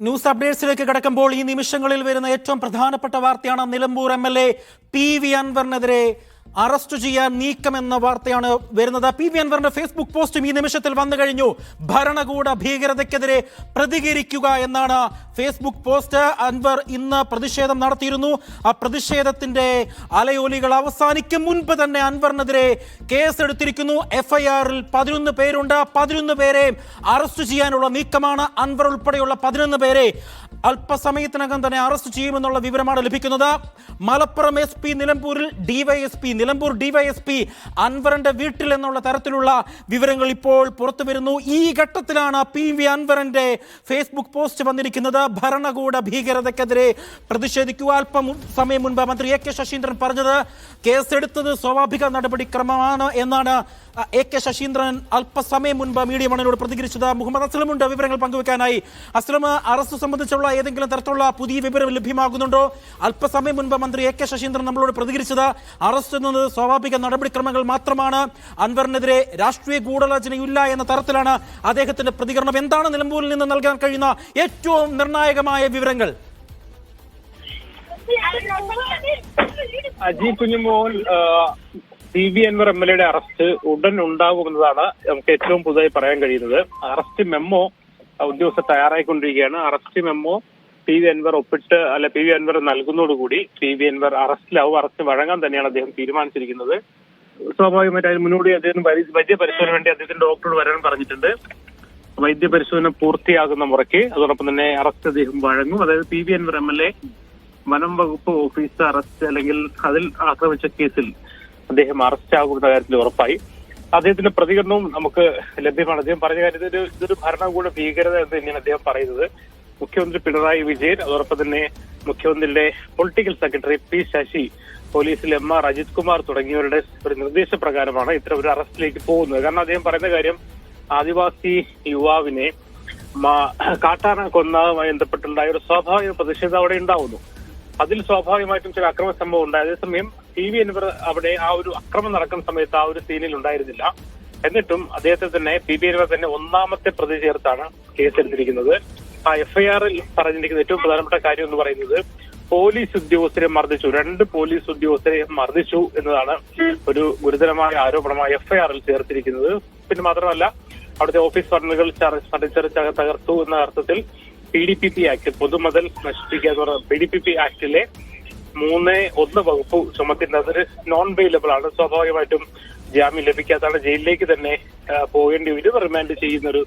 News അപ്ഡേറ്റ്സിലേക്ക് കടക്കുമ്പോൾ ഈ നിമിഷങ്ങളിൽ വരുന്ന ഏറ്റവും പ്രധാനപ്പെട്ട വാർത്തയാണ് Nilambur M L A P V അൻവറിനെതിരെ arrest ചെയ്യാൻ നീക്കമെന്ന വാർത്തയാണ് വരുന്നത്. പി വി അൻവറിന്റെ ഫേസ്ബുക്ക് പോസ്റ്റും ഈ നിമിഷത്തിൽ വന്നു കഴിഞ്ഞു. ഭരണകൂട ഭീകരതയ്ക്കെതിരെ പ്രതികരിക്കുക എന്നാണ് ഫേസ്ബുക്ക് പോസ്റ്റ്. അൻവർ ഇന്ന് പ്രതിഷേധം നടത്തിയിരുന്നു. ആ പ്രതിഷേധത്തിന്റെ അലയോലികൾ അവസാനിക്കും മുൻപ് തന്നെ അൻവറിനെതിരെ കേസെടുത്തിരിക്കുന്നു. എഫ്ഐആറിൽ പതിനൊന്ന് പേരുണ്ട്. പതിനൊന്ന് പേരെ അറസ്റ്റ് ചെയ്യാനുള്ള നീക്കമാണ് അൻവർ ഉൾപ്പെടെയുള്ള പതിനൊന്ന് പേരെ അല്പസമയത്തിനകം തന്നെ അറസ്റ്റ് ചെയ്യുമെന്നുള്ള വിവരമാണ് ലഭിക്കുന്നത്. മലപ്പുറം എസ് പി നിലമ്പൂരിൽ ഡിവൈഎസ്പി നിലമ്പൂർ ഡിവൈഎസ്പി അൻവറിന്റെ വീട്ടിൽ എന്നുള്ള തരത്തിലുള്ള വിവരങ്ങൾ ഇപ്പോൾ പുറത്തു വരുന്നു. ഈ ഘട്ടത്തിലാണ് പി വി അൻവറിന്റെ ഫേസ്ബുക്ക് പോസ്റ്റ് വന്നിരിക്കുന്നത്. ഭരണകൂട ഭീകരതയ്ക്കെതിരെ പ്രതിഷേധിക്കുക. അല്പം സമയം മുൻപ് മന്ത്രി എ കെ ശശീന്ദ്രൻ പറഞ്ഞത് കേസെടുത്തത് സ്വാഭാവിക നടപടിക്രമമാണ് എന്നാണ് എ കെ ശശീന്ദ്രൻ അല്പസമയം മുൻപ് മീഡിയ മണ്ണിനോട് പ്രതികരിച്ചത്. മുഹമ്മദ് അസ്ലമുണ്ട് വിവരങ്ങൾ പങ്കുവെക്കാനായി. അസ്ലം അറസ്റ്റ് സംബന്ധിച്ചുള്ള ഏതെങ്കിലും തരത്തിലുള്ള പുതിയ വിവരം ലഭ്യമാകുന്നുണ്ടോ? അല്പസമയം മുൻപ് മന്ത്രി എ കെ ശശീന്ദ്രൻ നമ്മളോട് പ്രതികരിച്ചത് അറസ്റ്റ് എന്നത് സ്വാഭാവിക നടപടിക്രമങ്ങൾ മാത്രമാണ്. അൻവറിനെതിരെ രാഷ്ട്രീയ ഗൂഢാലോചനയില്ല എന്ന തരത്തിലാണ് അദ്ദേഹത്തിന്റെ പ്രതികരണം. എന്താണ് നിലമ്പൂരിൽ നിന്ന് നൽകാൻ കഴിയുന്ന ഏറ്റവും നിർണായകമായ വിവരങ്ങൾ? Aji Kunjumon C V Anvar M L എയുടെ അറസ്റ്റ് ഉടൻ ഉണ്ടാകുമെന്നതാണ് നമുക്ക് ഏറ്റവും പുതുതായി പറയാൻ കഴിയുന്നത്. അറസ്റ്റ് മെമ്മോ ഉദ്യോഗസ്ഥർ തയ്യാറായിക്കൊണ്ടിരിക്കുകയാണ്. Arrest memo P V Anvar ഒപ്പിട്ട് അല്ല പി വി അൻവർ നൽകുന്നതോടുകൂടി പി വി അൻവർ അറസ്റ്റിലാവും അറസ്റ്റ് വഴങ്ങാൻ തന്നെയാണ് അദ്ദേഹം തീരുമാനിച്ചിരിക്കുന്നത്. സ്വാഭാവികമായിട്ട് അതിന് മുന്നോടി അദ്ദേഹം വൈദ്യ പരിശോധന വേണ്ടി അദ്ദേഹത്തിന്റെ ഡോക്ടറോട് വരാൻ പറഞ്ഞിട്ടുണ്ട്. വൈദ്യ പരിശോധന പൂർത്തിയാകുന്ന മുറയ്ക്ക് അതോടൊപ്പം തന്നെ അറസ്റ്റ് അദ്ദേഹം വഴങ്ങും. അതായത് P V Anvar M L A വനം വകുപ്പ് ഓഫീസർ അറസ്റ്റ് അല്ലെങ്കിൽ അതിൽ ആക്രമിച്ച കേസിൽ അദ്ദേഹം അറസ്റ്റ് ആകുന്ന കാര്യത്തിൽ ഉറപ്പായി. അദ്ദേഹത്തിന്റെ പ്രതികരണവും നമുക്ക് ലഭ്യമാണ്. അദ്ദേഹം പറഞ്ഞ കാര്യം ഇതൊരു ഇതൊരു ഭരണകൂട ഭീകരത എന്ന് തന്നെയാണ് അദ്ദേഹം പറയുന്നത്. മുഖ്യമന്ത്രി പിണറായി വിജയൻ അതോടൊപ്പം തന്നെ മുഖ്യമന്ത്രിയുടെ പൊളിറ്റിക്കൽ സെക്രട്ടറി പി ശശി പോലീസിൽ എം ആർ അജിത് കുമാർ തുടങ്ങിയവരുടെ ഒരു നിർദ്ദേശപ്രകാരമാണ് ഇത്തരം ഒരു അറസ്റ്റിലേക്ക് പോകുന്നത്. കാരണം അദ്ദേഹം പറയുന്ന കാര്യം ആദിവാസി യുവാവിനെ കാട്ടാന കൊന്നതുമായി ബന്ധപ്പെട്ടുണ്ടായ ഒരു സ്വാഭാവിക പ്രതിഷേധം അവിടെ ഉണ്ടാവുന്നു. അതിൽ സ്വാഭാവികമായിട്ടും ചില അക്രമ സംഭവം ഉണ്ടായ. അതേസമയം ടി വി എന്നിവർ അവിടെ ആ ഒരു അക്രമം നടക്കുന്ന സമയത്ത് ആ ഒരു സീനിൽ ഉണ്ടായിരുന്നില്ല. എന്നിട്ടും അദ്ദേഹത്തെ തന്നെ പി ബി എന്നിവർ തന്നെ ഒന്നാമത്തെ പ്രതി ചേർത്താണ് കേസെടുത്തിരിക്കുന്നത്. ആ എഫ്ഐആറിൽ പറഞ്ഞിരിക്കുന്ന ഏറ്റവും പ്രധാനപ്പെട്ട കാര്യം എന്ന് പറയുന്നത് പോലീസ് ഉദ്യോഗസ്ഥരെ മർദ്ദിച്ചു. രണ്ട് പോലീസ് ഉദ്യോഗസ്ഥരെ മർദ്ദിച്ചു എന്നതാണ് ഒരു ഗുരുതരമായ ആരോപണമായി എഫ്ഐആറിൽ ചേർത്തിരിക്കുന്നത്. പിന്നെ മാത്രമല്ല അവിടുത്തെ ഓഫീസ് ഫണ്ടുകൾ ഫർണിച്ചർ തകർത്തു എന്ന അർത്ഥത്തിൽ P D P P act പൊതുമുതൽ നശിപ്പിക്കുക എന്ന് പറഞ്ഞ പി ഡി പി പി ആക്ടിലെ മൂന്ന് ഒന്ന് വകുപ്പ് ചുമത്തിന്റെ അതൊരു നോൺ ബെയിലബിൾ ആണ്. സ്വാഭാവികമായിട്ടും ജാമ്യം ലഭിക്കാത്തതാണ് ജയിലിലേക്ക് തന്നെ പോകേണ്ടി വരും. റിമാൻഡ് ചെയ്യുന്ന ഒരു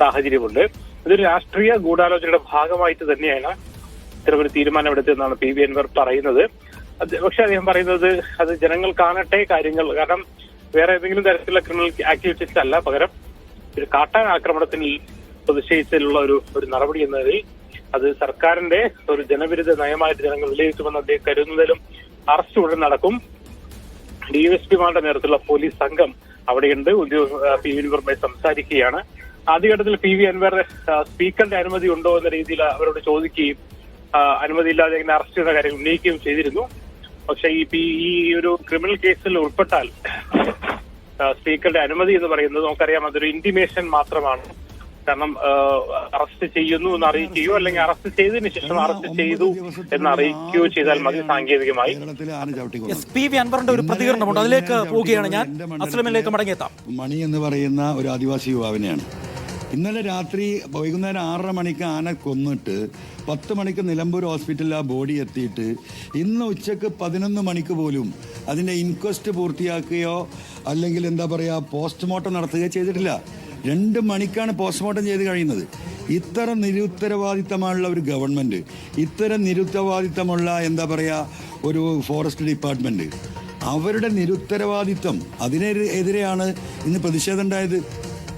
സാഹചര്യമുണ്ട്. ഇതൊരു രാഷ്ട്രീയ ഗൂഢാലോചനയുടെ ഭാഗമായിട്ട് തന്നെയാണ് ഇത്തരം ഒരു തീരുമാനം എടുത്തതെന്നാണ് പി വി അൻവർ പറയുന്നത്. പക്ഷെ അദ്ദേഹം പറയുന്നത് അത് ജനങ്ങൾ കാണട്ടെ കാര്യങ്ങൾ. കാരണം വേറെ ഏതെങ്കിലും തരത്തിലുള്ള ക്രിമിനൽ ആക്ടിവിറ്റീസ് അല്ല. പകരം ഒരു കാട്ടാൻ ആക്രമണത്തിൽ പ്രതിഷേധിച്ചതിലുള്ള ഒരു ഒരു നടപടി എന്ന നിലയിൽ അത് സർക്കാരിന്റെ ഒരു ജനവിരുദ്ധ നയമായിട്ട് ജനങ്ങൾ വിലയിരുത്തുമെന്ന് അദ്ദേഹം കരുതുന്നതിലും അറസ്റ്റ് ഉടൻ നടക്കും. ഡിവൈഎസ്പിമാരുടെ നേതൃത്വത്തിലുള്ള പോലീസ് സംഘം അവിടെയുണ്ട്. പി വി അൻവറുമായി സംസാരിക്കുകയാണ്. ആദ്യഘട്ടത്തിൽ പി വി അൻവർ സ്പീക്കറിന്റെ അനുമതി ഉണ്ടോ എന്ന രീതിയിൽ അവരോട് ചോദിക്കുകയും അനുമതിയില്ലാതെ ഇങ്ങനെ അറസ്റ്റ് ചെയ്യുന്ന കാര്യം ഉന്നയിക്കുകയും ചെയ്തിരുന്നു. പക്ഷെ ഈ പി- ഈ ഒരു ക്രിമിനൽ കേസിൽ ഉൾപ്പെട്ടാൽ സ്പീക്കറുടെ അനുമതി എന്ന് പറയുന്നത് നമുക്കറിയാം അതൊരു ഇന്റിമേഷൻ മാത്രമാണ്. കാരണം അറസ്റ്റ് ചെയ്യുന്നു എന്ന് അറിയിക്കുകയോ അല്ലെങ്കിൽ അറസ്റ്റ് ചെയ്തതിനു ശേഷം അറസ്റ്റ് ചെയ്തു എന്ന് അറിയിക്കുകയോ ചെയ്താൽ മതി സാങ്കേതികമായി. പി വി അൻവറിന്റെ ഒരു പ്രതികരണമുണ്ട്. അതിലേക്ക് പോവുകയാണ് ഞാൻ. അസ്ലമിലേക്ക് മടങ്ങിയെത്താം. മണി എന്ന് പറയുന്ന ഒരു ആദിവാസി യുവാവിനെയാണ്. ഇന്നലെ രാത്രി വൈകുന്നേരം ആറര മണിക്ക് ആന കൊന്നിട്ട് പത്ത് മണിക്ക് നിലമ്പൂർ ഹോസ്പിറ്റലിൽ ആ ബോഡി എത്തിയിട്ട് ഇന്ന് ഉച്ചയ്ക്ക് പതിനൊന്ന് മണിക്ക് പോലും അതിന്റെ ഇൻക്വസ്റ്റ് പൂർത്തിയാക്കുകയോ അല്ലെങ്കിൽ എന്താ പറയുക പോസ്റ്റ്മോർട്ടം നടത്തുകയോ ചെയ്തിട്ടില്ല. രണ്ട് മണിക്കാണ് പോസ്റ്റ്മോർട്ടം ചെയ്ത് കഴിയുന്നത്. ഇത്തരം നിരുത്തരവാദിത്തമുള്ള ഒരു ഗവൺമെന്റ് ഇത്തരം നിരുത്തരവാദിത്തമുള്ള എന്താ പറയുക ഒരു ഫോറസ്റ്റ് ഡിപ്പാർട്ട്മെന്റ് അവരുടെ നിരുത്തരവാദിത്വം അതിനെ എതിരെയാണ് ഇന്ന് പ്രതിഷേധം ഉണ്ടായത്.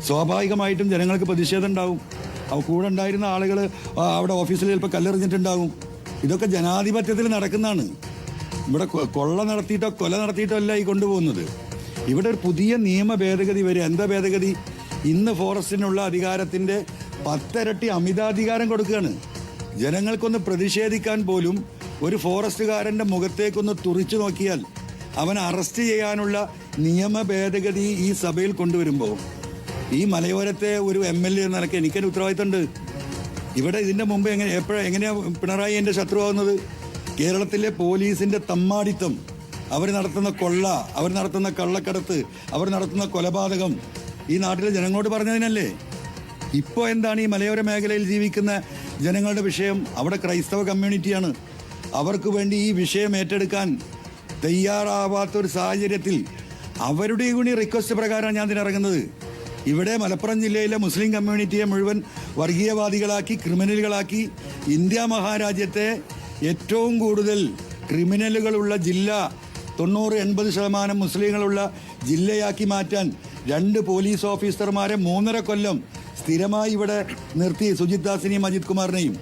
സ്വാഭാവികമായിട്ടും ജനങ്ങൾക്ക് പ്രതിഷേധം ഉണ്ടാവും. കൂടെ ഉണ്ടായിരുന്ന ആളുകൾ അവിടെ ഓഫീസിൽ ചിലപ്പോൾ കല്ലെറിഞ്ഞിട്ടുണ്ടാവും. ഇതൊക്കെ ജനാധിപത്യത്തിൽ നടക്കുന്നതാണ്. ഇവിടെ കൊള്ള നടത്തിയിട്ടോ കൊല നടത്തിയിട്ടോ അല്ല ഈ കൊണ്ടുപോകുന്നത്. ഇവിടെ ഒരു പുതിയ നിയമ ഭേദഗതി വരെ എന്താ ഭേദഗതി? ഇന്ന് ഫോറസ്റ്റിനുള്ള അധികാരത്തിന്റെ പത്തരട്ടി അമിതാധികാരം കൊടുക്കുകയാണ്. ജനങ്ങൾക്കൊന്ന് പ്രതിഷേധിക്കാൻ പോലും ഒരു ഫോറസ്റ്റുകാരന്റെ മുഖത്തേക്കൊന്ന് തുറിച്ചു നോക്കിയാൽ അവൻ അറസ്റ്റ് ചെയ്യാനുള്ള നിയമ ഭേദഗതി ഈ സഭയിൽ കൊണ്ടുവരുമ്പോൾ ഈ മലയോരത്തെ ഒരു എം എൽ എ എന്ന നിലയ്ക്ക് എനിക്കൊരു ഉത്തരവാദിത്തമുണ്ട്. ഇവിടെ ഇതിന്റെ മുമ്പ് എങ്ങനെ എപ്പോഴാ എങ്ങനെയാണ് പിണറായി എന്റെ ശത്രുവാകുന്നത്? കേരളത്തിലെ പോലീസിന്റെ തമ്മാടിത്തം. അവർ നടത്തുന്ന കൊള്ള അവർ നടത്തുന്ന കള്ളക്കടത്ത് അവർ നടത്തുന്ന കൊലപാതകം ഈ നാട്ടിലെ ജനങ്ങളോട് പറഞ്ഞതിനല്ലേ? ഇപ്പോൾ എന്താണ് ഈ മലയോര മേഖലയിൽ ജീവിക്കുന്ന ജനങ്ങളുടെ വിഷയം? അവിടെ ക്രൈസ്തവ കമ്മ്യൂണിറ്റിയാണ്. അവർക്ക് വേണ്ടി ഈ വിഷയം ഏറ്റെടുക്കാൻ തയ്യാറാവാത്ത ഒരു സാഹചര്യത്തിൽ അവരുടെ കൂടി റിക്വസ്റ്റ് പ്രകാരമാണ് ഞാൻ ഇതിനിറങ്ങുന്നത്. ഇവിടെ മലപ്പുറം ജില്ലയിലെ മുസ്ലിം കമ്മ്യൂണിറ്റിയെ മുഴുവൻ വർഗീയവാദികളാക്കി ക്രിമിനലുകളാക്കി ഇന്ത്യ മഹാരാജ്യത്തെ ഏറ്റവും കൂടുതൽ ക്രിമിനലുകളുള്ള ജില്ല തൊണ്ണൂറ് എൺപത് ശതമാനം മുസ്ലിങ്ങളുള്ള ജില്ലയാക്കി മാറ്റാൻ രണ്ട് പോലീസ് ഓഫീസർമാരെ മൂന്നര കൊല്ലം സ്ഥിരമായി ഇവിടെ നിർത്തി സുജിത് ദാസിനെയും അജിത് കുമാറിനെയും.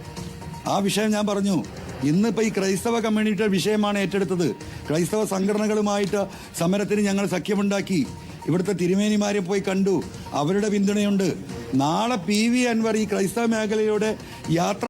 ആ വിഷയം ഞാൻ പറഞ്ഞു. ഇന്നിപ്പോൾ ഈ ക്രൈസ്തവ കമ്മ്യൂണിറ്റിയുടെ വിഷയമാണ് ഏറ്റെടുത്തത്. ക്രൈസ്തവ സംഘടനകളുമായിട്ട് സമരത്തിന് ഞങ്ങൾ സഖ്യമുണ്ടാക്കി. ഇവിടുത്തെ തിരുമേനിമാരെ പോയി കണ്ടു. അവരുടെ പിന്തുണയുണ്ട്. നാളെ പി വി അൻവർ ഈ ക്രൈസ്തവ മേഖലയുടെ യാത്ര